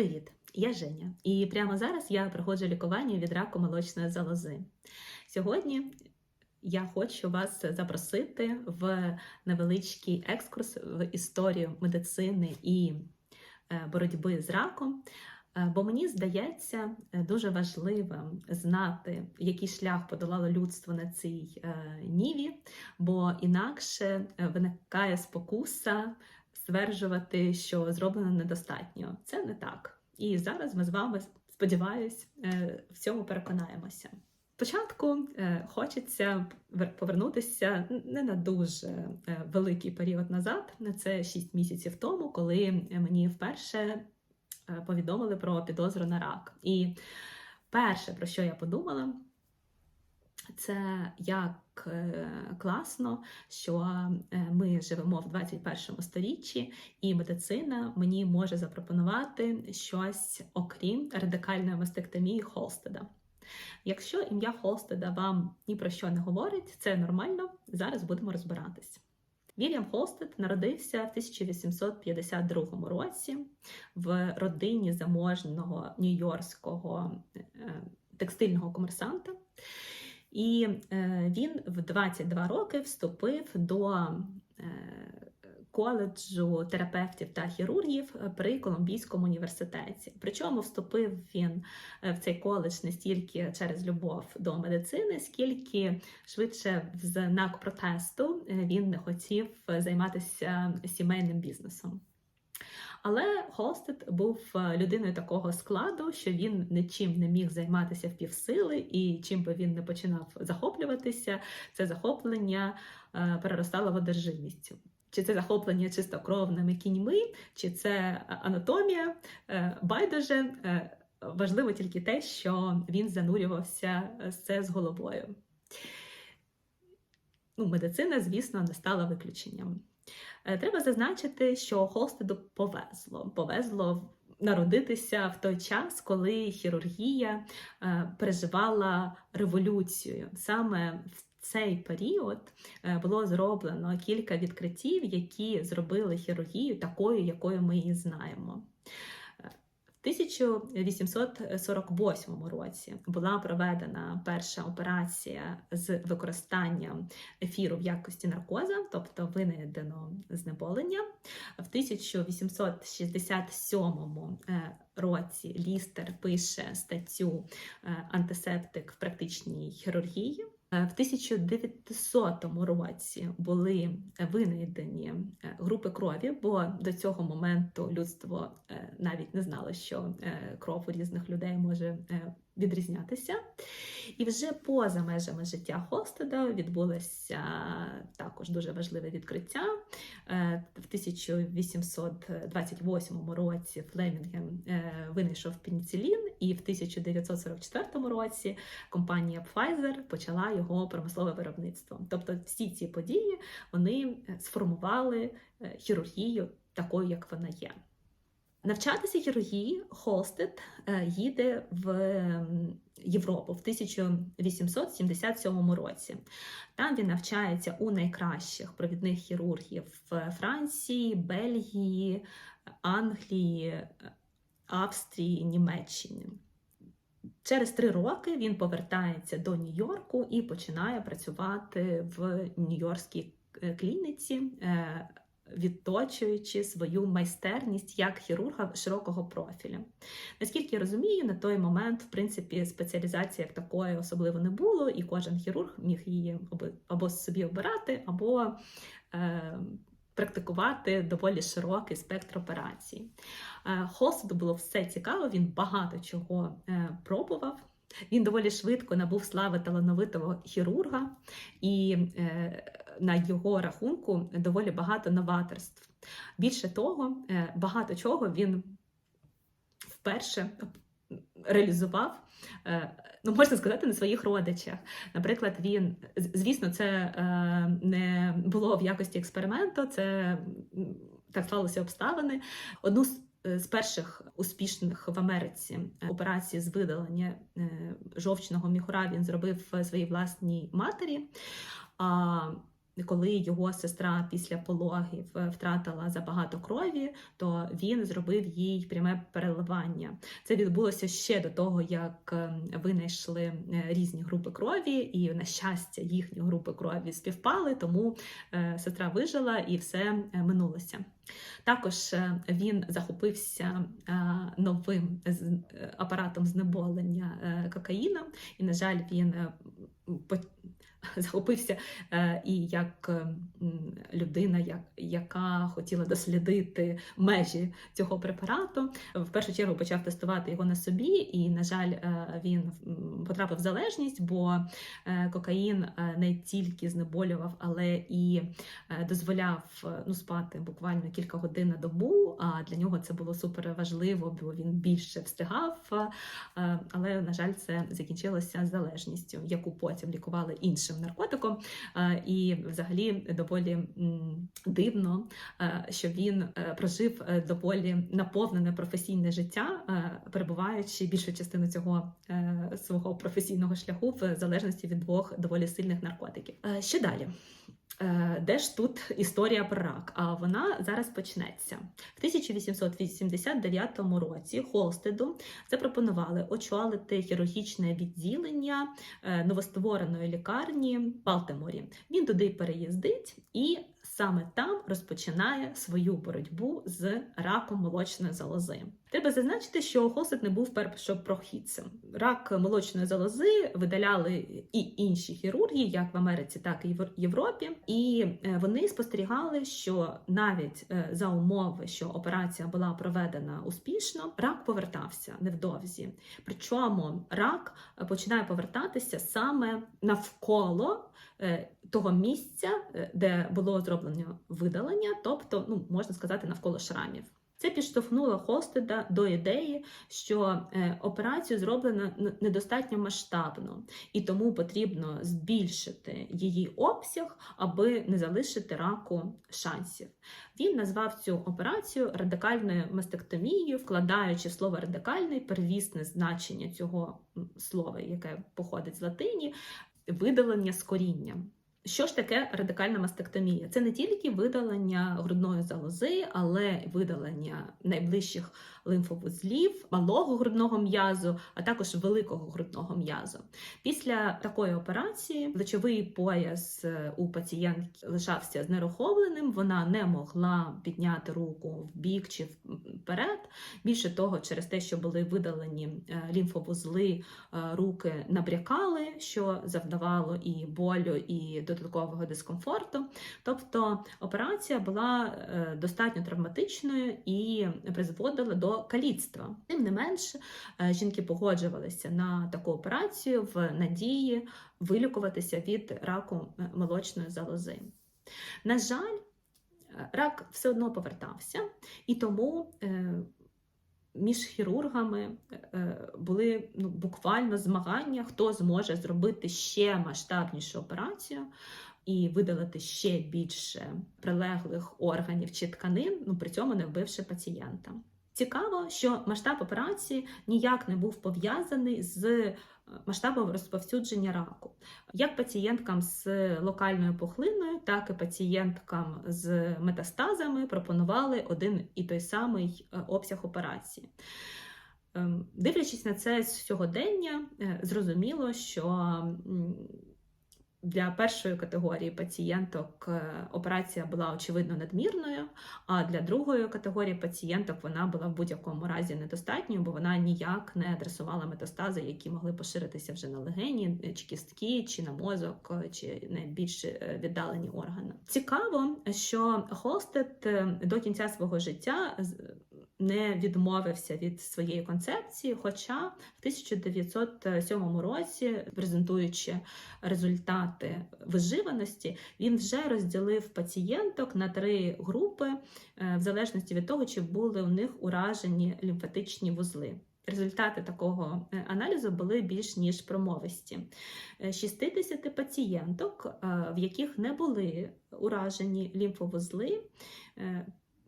Привіт, я Женя, і прямо зараз я проходжу лікування від раку молочної залози. Сьогодні я хочу вас запросити в невеличкий екскурс в історію медицини і е, боротьби з раком. Е, Бо мені здається дуже важливим знати, який шлях подолало людство на цій е, ніві, бо інакше виникає спокуса стверджувати, що зроблено недостатньо. Це не так. І зараз ми з вами, сподіваюсь, е, в цьому переконаємося. Спочатку е, хочеться вер- повернутися не на дуже е, великий період назад. Це 6 місяців тому, коли мені вперше повідомили про підозру на рак. І перше, про що я подумала, це як е, класно, що е, ми живемо в 21 сторіччі, і медицина мені може запропонувати щось окрім радикальної мастектомії Холстеда. Якщо ім'я Холстеда вам ні про що не говорить, це нормально. Зараз будемо розбиратись. Вільям Холстед народився в 1852 році в родині заможного нью-йоркського е, текстильного комерсанта. І е, він в 22 роки вступив до е, коледжу терапевтів та хірургів при Колумбійському університеті. Причому вступив він е, в цей коледж не стільки через любов до медицини, скільки швидше в знак протесту е, він не хотів займатися сімейним бізнесом. Але Холстед був е, людиною такого складу, що він нічим не міг займатися в півсили, і чим би він не починав захоплюватися, це захоплення е, переростало в одержимість. Чи це захоплення чистокровними кіньми, чи це анатомія, е, байдуже. е, Важливо тільки те, що він занурювався це з головою. Ну, медицина, звісно, не стала виключенням. Е, Треба зазначити, що Холстеду повезло. Повезло народитися в той час, коли хірургія е, переживала революцію. Саме в цей період е, було зроблено кілька відкриттів, які зробили хірургію такою, якою ми її знаємо. Е, В 1848 році була проведена перша операція з використанням ефіру в якості наркоза, тобто винайдено знеболення. В 1867 е, році Лістер пише статтю е, антисептик в практичній хірургії. Е, В 1900 році були винайдені е, групи крові, бо до цього моменту людство е, навіть не знало, що кров у різних людей може відрізнятися. І вже поза межами життя Холстеда відбулося також дуже важливе відкриття. Е, В 1828 році Флемінген е, винайшов пеніцилін, і в 1944 році компанія Pfizer почала його промислове виробництво. Тобто всі ці події вони е, сформували хірургію такою, як вона є. Навчатися хірургії Холстед е, їде в Європу в 1877 році. Там він навчається у найкращих провідних хірургів Франції, Бельгії, Англії, Австрії, Німеччині. Через три роки він повертається до Нью-Йорку і починає працювати в Нью-Йоркській е, клініці, е, відточуючи свою майстерність як хірурга широкого профіля. Наскільки я розумію, на той момент, в принципі, спеціалізації як такої особливо не було, і кожен хірург міг її або собі обирати, або е, практикувати доволі широкий спектр операцій. Е, Холстеду було все цікаво, він багато чого е, пробував. Він доволі швидко набув слави талановитого хірурга, і е, на його рахунку доволі багато новаторств. Більше того, е, багато чого він вперше реалізував, е, ну можна сказати, на своїх родичах. Наприклад, він, звісно, це е, не було в якості експерименту, це так сталося обставини. Одну з е, з перших успішних в Америці операцій з видалення е, жовчного міхура він зробив своїй власній матері. А коли його сестра після пологів е, втратила забагато крові, то він зробив їй пряме переливання. Це відбулося ще до того, як е, винайшли е, різні групи крові, і на щастя, їхні групи крові співпали, тому сестра вижила і все минулося. Також він захопився новим апаратом знеболення кокаїном, і, на жаль, він захопився е, і як е, людина, як, яка хотіла дослідити межі цього препарату. В першу чергу почав тестувати його на собі, і, на жаль, е, він потрапив в залежність, бо кокаїн не тільки знеболював, але і дозволяв ну, спати буквально кілька годин на добу. А для нього це було супер важливо, бо він більше встигав. Але, на жаль, це закінчилося залежністю, яку потім лікували іншим наркотиком. Е, І взагалі доволі дивно, е, що він е, прожив доволі наповнене професійне життя, перебуваючи більшу частину цього свого професійного шляху в залежності від двох доволі сильних наркотиків. Що далі? Е, Де ж тут історія про рак? А вона зараз почнеться. В 1889 році Холстеду запропонували очолити хірургічне відділення е, новоствореної лікарні в Балтиморі. Він туди переїздить і саме там розпочинає свою боротьбу з раком молочної залози. Треба зазначити, що Холстед не був першопрохідцем. Рак молочної залози видаляли і інші хірурги, як в Америці, так і в Європі. І е, вони спостерігали, що навіть е, за умови, що операція була проведена успішно, рак повертався невдовзі. Причому рак починає повертатися саме навколо е, того місця, де було зроблено видалення, тобто, ну можна сказати, навколо шрамів. Це підштовхнуло Хостеда до ідеї, що е, операцію зроблено недостатньо масштабно, і тому потрібно збільшити її обсяг, аби не залишити раку шансів. Він назвав цю операцію радикальною мастектомією, вкладаючи в слово радикальний первісне значення цього слова, яке походить з латині, видалення з корінням. Що ж таке радикальна мастектомія? Це не тільки видалення грудної залози, але й видалення найближчих лимфовузлів, малого грудного м'язу, а також великого грудного м'язу. Після такої операції плечовий пояс е, у пацієнтки лишався знерухомленим, вона не могла підняти руку в бік чи вперед. Більше того, через те, що були видалені е, лімфовузли, е, руки набрякали, що завдавало і болю, і додаткового дискомфорту. Тобто операція була е, достатньо травматичною і призводила до каліцтва. Тим не менш, е, жінки погоджувалися на таку операцію в надії вилікуватися від раку е, молочної залози. На жаль, рак все одно повертався, і тому між хірургами е, були ну, буквально змагання, хто зможе зробити ще масштабнішу операцію і видалити ще більше прилеглих органів чи тканин, ну при цьому не вбивши пацієнта. Цікаво, що масштаб операції ніяк не був пов'язаний з масштабом розповсюдження раку. Як пацієнткам з локальною пухлиною, так і пацієнткам з метастазами пропонували один і той самий е, обсяг операції. Ем, Дивлячись на це з сьогодення, е, зрозуміло, що для першої категорії пацієнток е, операція була очевидно надмірною, а для другої категорії пацієнток вона була в будь-якому разі недостатньою, бо вона ніяк не адресувала метастази, які могли поширитися вже на легені, е, чи кістки, чи на мозок, е, чи на більш е, віддалені органи. Цікаво, що Холстед до кінця свого життя не відмовився від своєї концепції, хоча в 1907 році, презентуючи результати виживаності, він вже розділив пацієнток на три групи, е, в залежності від того, чи були у них уражені лімфатичні вузли. Результати такого е, аналізу були більш ніж промовисті. Е, 60 пацієнток, е, в яких не були уражені лімфовузли,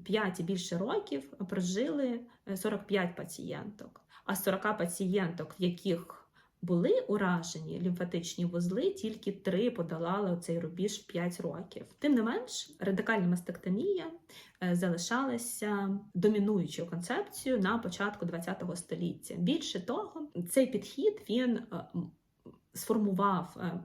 5 і більше років прожили е, 45 пацієнток, а з 40 пацієнток, в яких були уражені лімфатичні вузли, тільки три подолали цей рубіж 5 років. Тим не менш, радикальна мастектомія е, залишалася домінуючою концепцією на початку ХХ століття. Більше того, цей підхід він е, сформував е,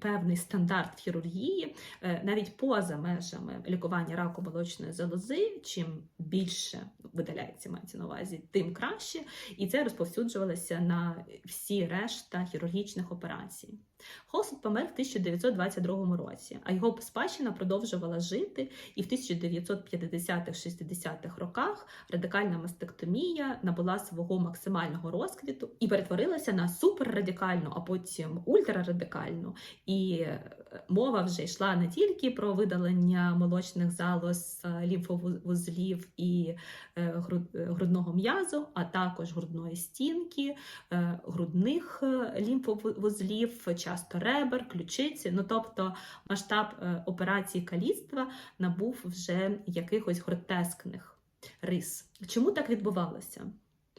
певний стандарт в хірургії е, навіть поза межами лікування раку молочної залози. Чим більше видаляється мається на увазі, тим краще. І це розповсюджувалося на всі решта хірургічних операцій. Холсет помер в 1922 році, а його спадщина продовжувала жити, і в 1950-60-х роках радикальна мастектомія набула свого максимального розквіту і перетворилася на суперрадикальну, а потім ультрарадикальну. І е, мова вже йшла не тільки про видалення молочних залоз, лімфовузлів і е, груд- грудного м'язу, а також грудної стінки, е, грудних лімфовузлів, часто ребер, ключиці. Ну тобто масштаб операції каліцтва набув вже якихось гротескних рис. Чому так відбувалося?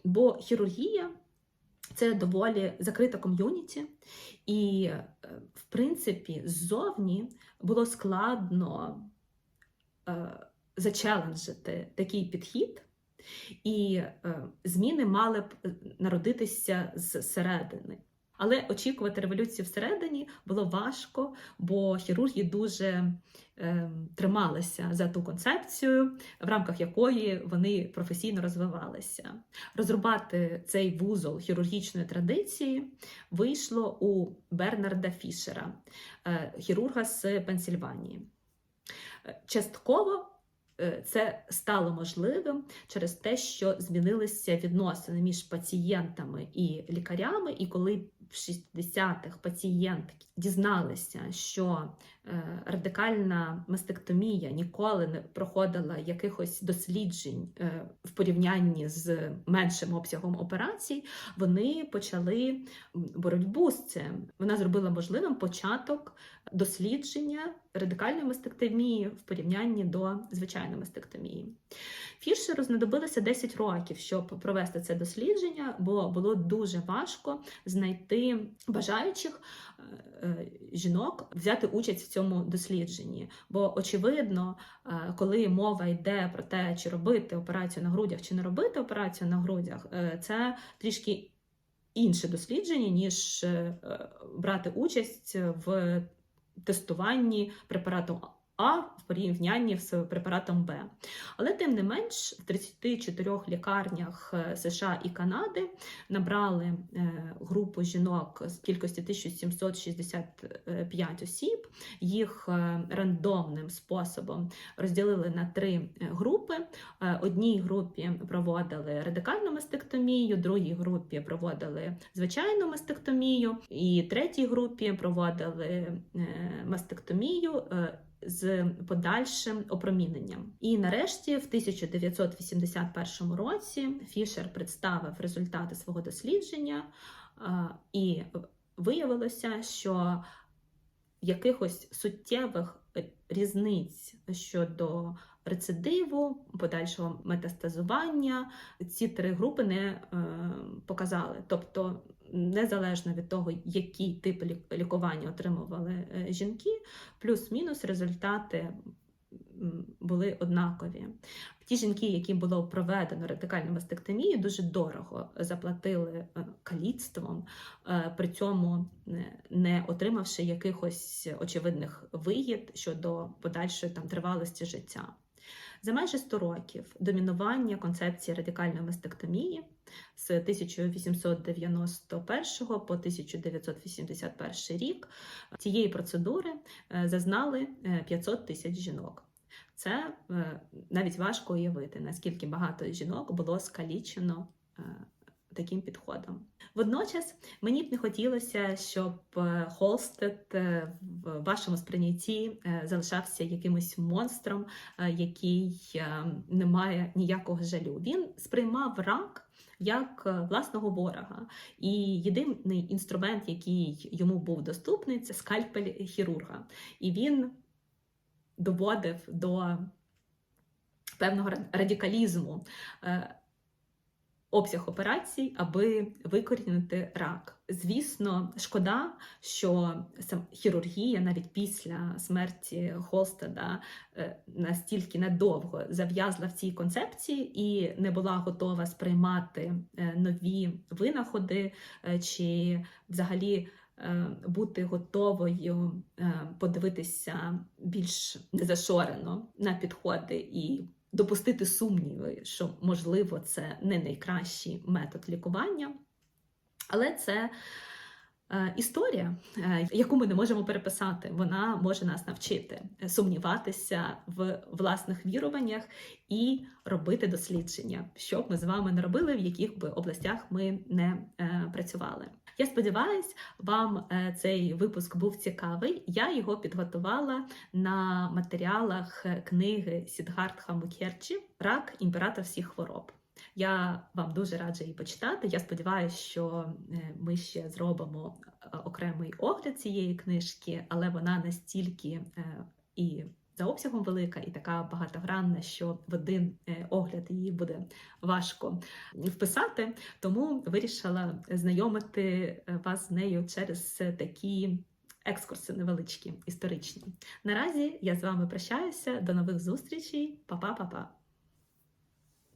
Бо хірургія це доволі закрита ком'юніті, і, е, в принципі, ззовні було складно е, зачеленджити такий підхід, і е, зміни мали б е, народитися зсередини. Але очікувати революції всередині було важко, бо хірурги дуже трималися за ту концепцію, в рамках якої вони професійно розвивалися. Розрубати цей вузол хірургічної традиції вийшло у Бернарда Фішера, е, хірурга з Пенсільванії. Е, Частково е, це стало можливим через те, що змінилися відносини між пацієнтами і лікарями, і коли в 60-х пацієнтки дізналися, що е, радикальна мастектомія ніколи не проходила якихось досліджень е, в порівнянні з меншим обсягом операцій, вони почали боротьбу з цим. Вона зробила можливим початок дослідження радикальної мастектомії в порівнянні до звичайної мастектомії. Фішеру знадобилося 10 років, щоб провести це дослідження, бо було дуже важко знайти бажаючих е, е, жінок взяти участь в цьому дослідженні. Бо, очевидно, е, коли мова йде про те, чи робити операцію на грудях, чи не робити операцію на грудях, це трішки інше дослідження, ніж брати участь в тестуванні препарату А в порівнянні з препаратом Б. Але тим не менш, в 34 лікарнях е, США і Канади набрали е, групу жінок з кількості 1765 осіб. Їх е, рандомним способом розділили на три групи. Одній групі проводили радикальну мастектомію, другій групі проводили звичайну мастектомію, і третій групі проводили мастектомію. З подальшим опроміненням. І нарешті, в 1981 році, Фішер представив результати свого дослідження, і виявилося, що якихось суттєвих різниць щодо рецидиву, подальшого метастазування ці три групи не е, показали. Тобто, незалежно від того, який тип лікування отримували е, жінки, плюс-мінус результати були однакові. Ті жінки, яким було проведено радикальну мастектомію, дуже дорого заплатили е, каліцтвом, е, при цьому не отримавши якихось очевидних вигід щодо подальшої там тривалості життя. За майже 100 років домінування концепції радикальної мастектомії з 1891 по 1981 рік цієї процедури е, зазнали е, 500 тисяч жінок. Це е, навіть важко уявити, наскільки багато жінок було скалічено е, таким підходом. Водночас мені б не хотілося, щоб е, Холстед е, вашому сприйнятті е, залишався якимось монстром, е, який е, не має ніякого жалю. Він сприймав рак як власного ворога. І єдиний інструмент, який йому був доступний, це скальпель хірурга. І він доводив до певного радикалізму обсяг операцій, аби викорінити рак. Звісно, шкода, що сам хірургія навіть після смерті Холстеда е, настільки надовго зав'язла в цій концепції і не була готова сприймати е, нові винаходи е, чи взагалі бути готовою подивитися більш зашорено на підходи і допустити сумніви, що можливо це не найкращий метод лікування. Але це е, історія, е, яку ми не можемо переписати. Вона може нас навчити сумніватися в власних віруваннях і робити дослідження, що б ми з вами не робили, в яких би областях ми не е, працювали. Я сподіваюся, вам е, цей випуск був цікавий. Я його підготувала на матеріалах е, книги Сідгартха Мукерчі Рак імператор всіх хвороб. Я вам дуже раджу її почитати. Я сподіваюся, що е, ми ще зробимо окремий огляд цієї книжки, але вона настільки і за обсягом велика, і така багатогранна, що в один е, огляд її буде важко вписати. Тому вирішила знайомити е, вас з нею через такі екскурси невеличкі, історичні. Наразі я з вами прощаюся. До нових зустрічей. Па-па-па-па!